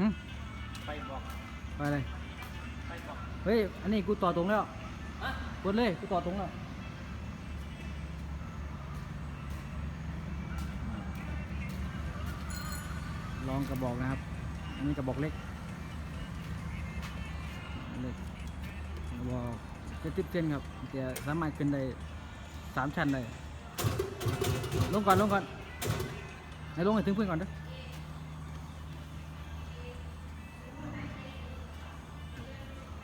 หึไปบอกไปเลยไปบอกเฮ้ย อันนี้กูต่อตรงแล้ว ฮะกดเลย กูต่อตรงแล้วลองกระบอกนะครับ อันนี้กระบอกเล็ก เล็กกระบอกเจ็ดสิบเซนครับจะสามารถขึ้นได้สามชั้นได้ลงก่อนลงก่อนให้ลงให้ถึงเพื่อนก่อนเด้อ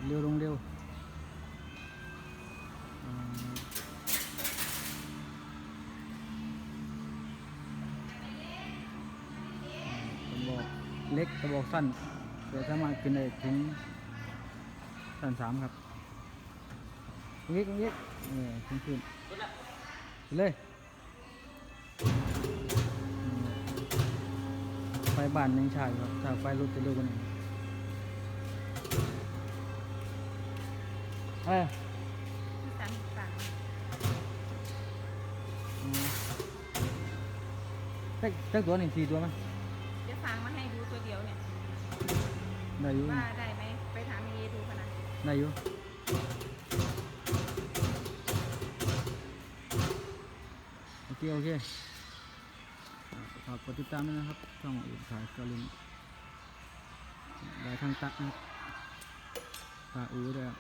เร็วลงเร็วกระบอกเล็กกระบอกสั้นจะสามารถขึ้นได้ถึงสั้นสามครับตรงนี้ตรงนี้เออขึ้นขึ้นไปเลยไฟบ้านยังฉายครับถ้าไฟรถจะเร็วกว่านี้ เอ้ยสามสิบสามอืมเจ๊กเจ๊กตัวหนึ่งสี่ตัวไหมเดี๋ยวฟังมาให้ดูตัวเดียวเนี่ยได้อยู่ว่าได้ไหมไปถามเอดูขนาดได้อยู่โอเคโอเคฝากกดติดตามด้วยนะครับ ช่องอื่นขายกาลินได้ทางตักนะครับตาอูด้วยครับ